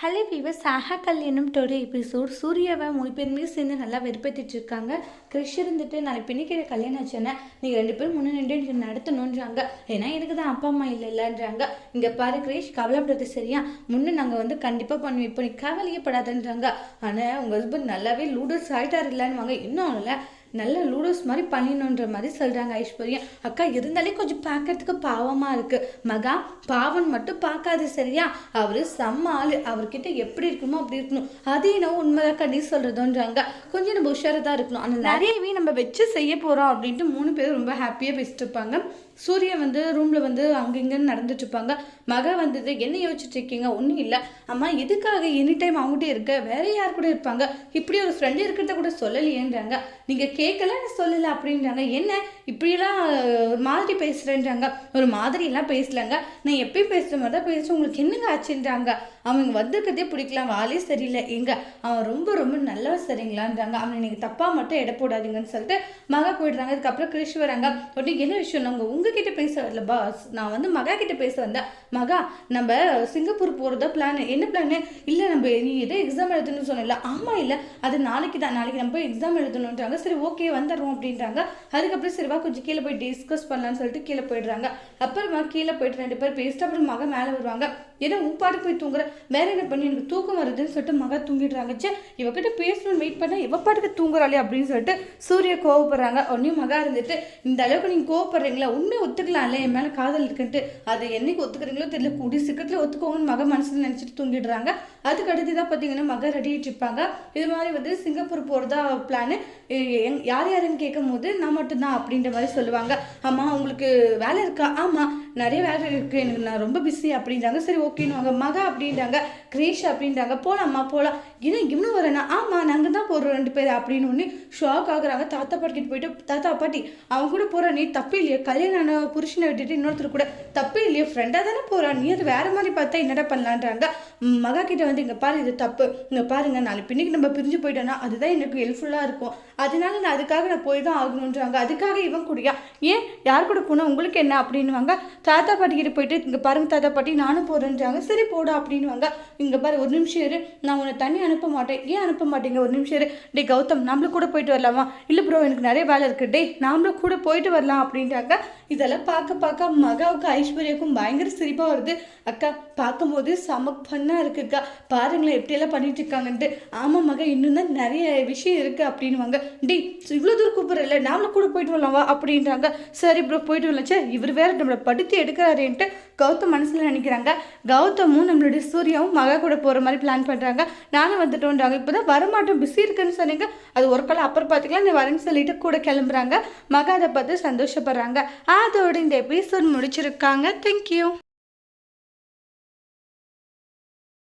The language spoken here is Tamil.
ஹலோ வீவர் சாஹா கல்யாணம் டோட எபிசோட் சூர்யாவை மூணு பேருமே சேர்ந்து நல்லா வெறுப்பேற்றிட்டு இருக்காங்க கிறிஷ் இருந்துட்டு நாளைக்கு பின்னிக்கிற கல்யாணம் ஆச்சுன்னா நீங்கள் ரெண்டு பேரும் முன்னே நின்று எனக்கு நடத்தணுன்றாங்க. ஏன்னா எனக்கு தான் அப்பா அம்மா இல்லை இல்லைன்றாங்க இங்கே பாரு கிரேஷ் கவலைப்படுறது சரியா? முன்னே நாங்கள் வந்து கண்டிப்பாக பண்ணுவோம். இப்போ நீ கவலையே ஆனால் உங்கள் ஹஸ்பண்ட் நல்லாவே லூடர்ஸ் ஆகிட்டார் இல்லைன்னு வாங்க இன்னும் இல்லை நல்ல லூடோஸ் மாதிரி பண்ணிடணுன்ற மாதிரி சொல்கிறாங்க ஐஸ்வர்யா. அக்கா இருந்தாலே கொஞ்சம் பார்க்கறதுக்கு பாவமாக இருக்குது மகா பாவன் மட்டும் பார்க்காது சரியா? அவர் செம்ம ஆள். அவர்கிட்ட எப்படி இருக்கணுமோ அப்படி இருக்கணும். அது என்னவோ உண்மைதாக்கா நீ சொல்கிறதுன்றாங்க கொஞ்சம் நம்ம உஷாராக தான் இருக்கணும். ஆனால் நிறையவே நம்ம வச்சு செய்ய போகிறோம் அப்படின்ட்டு மூணு பேரும் ரொம்ப ஹாப்பியாக பேசிட்டு இருப்பாங்க. சூர்யா வந்து ரூமில் வந்து அங்கங்கன்னு நடந்துட்டு இருப்பாங்க. மக வந்தது என்ன யோசிச்சுட்டு இருக்கீங்க? ஒன்றும் இல்லை. அம்மா எதுக்காக எனி டைம் அவங்ககிட்ட இருக்க? வேற யார் கூட இருப்பாங்க? இப்படி ஒரு ஃப்ரெண்டு இருக்கிறத கூட சொல்லலையேன்றாங்க. நீங்கள் கேட்கல நான் சொல்லலை அப்படின்றாங்க. என்ன? இப்படியெல்லாம் ஒரு மாதிரி பேசுகிறேன்றாங்க ஒரு மாதிரிலாம் பேசலங்க. நான் எப்பயும் பேசுகிற மாதிரி தான் பேசுகிறேன் உங்களுக்கு என்னங்க ஆச்சுன்றாங்க. அவங்க வந்திருக்கிறதே பிடிக்கலாம் வாலே சரியில்லை. எங்க? அவன் ரொம்ப ரொம்ப நல்லவன் சரிங்களான்றாங்க. அவனை நீங்கள் தப்பாக மட்டும் எடை போடாதீங்கன்னு சொல்லிட்டு மகா போயிடுறாங்க அதுக்கப்புறம் கிருஷ் வராங்க. உடனே என்ன விஷயம்? நாங்கள் உங்ககிட்ட பேச வரல பாஸ் நான் வந்து மகா கிட்ட பேச வந்தேன். மகா நம்ம சிங்கப்பூர் போகிறதா பிளான் என்ன பிளானு இல்லை நம்ம நீ எதோ எக்ஸாம் எழுதணும்னு சொன்னல ஆமாம் இல்லை. அது நாளைக்கு தான் நாளைக்கு நம்ம எக்ஸாம் எழுதணுன்றாங்க சரி ஓ ஓகே வந்துடுறோம் அப்படின்றாங்க. அதுக்கப்புறம் சரிவா கொஞ்சம் கீழே போய் டிஸ்கஸ் பண்ணலாம்னு சொல்லிட்டு கீழே போயிடுறாங்க. அப்புறமா கீழே போயிட்டு ரெண்டு பேர் பேசிட்டு அப்புறம் மகன் மேலே வருவாங்க. ஏன்னா உப்பாடு போய் தூங்குற வேற என்ன பண்ணி எனக்கு தூக்கம் வருதுன்னு சொல்லிட்டு மகா தூங்கிடுறாங்க. சே இவகிட்ட பேசணும்னு வெயிட் பண்ணால் இவ பாட்டுக்கு தூங்குறாளே அப்படின்னு சொல்லிட்டு சூரிய கோவப்படுறாங்க. உடனே மகா இருந்துட்டு இந்த அளவுக்கு நீங்கள் கோவப்படுறீங்களா? உண்மை ஒத்துக்கலாம்ல என் மேலே காதல் இருக்குன்ட்டு. அதை என்னைக்கு ஒத்துக்கிறீங்களோ தெரியல கூடி சீக்கிரத்தில் ஒத்துக்கோங்கன்னு மக மனசில் நினச்சிட்டு தூங்கிடுறாங்க. அதுக்கு அடுத்து தான் பார்த்தீங்கன்னா மக ரெடி இருப்பாங்க. இது மாதிரி வந்து சிங்கப்பூர் போகிறதா பிளானு யார் யாருன்னு கேட்கும் போது நான் மட்டும்தான் அப்படின்ற மாதிரி சொல்லுவாங்க. ஆமாம் உங்களுக்கு வேலை இருக்கா? ஆமாம் நிறைய வேலை இருக்குது எனக்கு நான் ரொம்ப பிஸி அப்படின்றாங்க. சரி ஓகேன்னு மகா அப்படின்றாங்க கிரேஷ் அப்படின்றாங்க. போகலாம்மா போகலாம் ஏன்னா இன்னும் வரேன்னா ஆமாம் நாங்கள் தான் போகிறோம் ரெண்டு பேர் அப்படின்னு ஒன்று ஷாக் ஆகுறாங்க. தாத்தா பாட்டிக்கிட்டு போயிட்டு தாத்தா பாட்டி அவன் கூட போகிற நீ தப்பு இல்லையே. கல்யாணம் புருஷனை விட்டுட்டு இன்னொருத்தர் கூட தப்பு இல்லையே. ஃப்ரெண்டாக தானே போகிறான் நீ அது வேறு மாதிரி பார்த்தா என்னடா பண்ணலான்றாங்க. மகா கிட்ட வந்து இங்கே பாரு இது தப்பு. இங்கே பாருங்க நாலு பின்னிக்கு நம்ம பிரிஞ்சு போயிட்டோன்னா அதுதான் எனக்கு ஹெல்ப்ஃபுல்லாக இருக்கும். அதனால நான் அதுக்காக நான் போய் தான் ஆகணுன்றாங்க அதுக்காக இவன் கூடியா ஏன் யார் கூட போனால் உங்களுக்கு என்ன? அப்படின்வாங்க தாத்தா பாட்டிக்கிட்ட போயிட்டு இங்கே பாருங்க தாத்தா பாட்டி நானும் போகிறேன்றாங்க சரி போடா அப்படின்வாங்க இங்கே பாரு ஒரு நிமிஷம் இரு. நான் உன்னை தண்ணி அனுப்ப மாட்டேன். ஏன் அனுப்ப மாட்டேங்க? ஒரு நிமிஷம் இரு. டே கௌதம் நம்மளும் கூட போயிட்டு வரலாமா? இல்லை ப்ரோ எனக்கு நிறைய வேலை இருக்குது டே நாமளும் கூட போயிட்டு வரலாம் அப்படின்றாங்க. இதெல்லாம் பார்க்க பார்க்க மகாவுக்கு ஐஸ்வர்யாவுக்கும் பயங்கர சிரிப்பாக வருது. அக்கா பார்க்கும்போது செம ஃபன்னாக இருக்குக்கா. பாருங்களேன் எப்படியெல்லாம் பண்ணிட்டு இருக்காங்கன்ட்டு. ஆமாம் மகா இன்னும் தான் நிறைய விஷயம் இருக்குது அப்படின்வாங்க டி இவ்வளோ தூரம் கூப்பிட்றல நாமளும் கூட போயிட்டு வரலாம் வா அப்படின்றாங்க. சரி ப்ரோ போயிட்டு வரலாம். சே இவர் வேற நம்மளை படுத்தி எடுக்கிறாருன்ட்டு கௌதம் மனசில் நினைக்கிறாங்க. கௌதமும் நம்மளுடைய சூர்யாவும் மகா கூட போகிற மாதிரி பிளான் பண்ணுறாங்க நானும் வந்துட்டோன்றாங்க. இப்போ தான் வரமாட்டோம். பிஸி இருக்குன்னு சொன்னீங்க. அது ஒரு காலம் அப்புறம் பார்த்துக்கலாம் நீ வரேன்னு சொல்லிட்டு கூட கிளம்புறாங்க. மகா அதை பார்த்து சந்தோஷப்படுறாங்க. அதோட இந்த எபிசோட் முடிச்சிருக்காங்க. தேங்க்யூ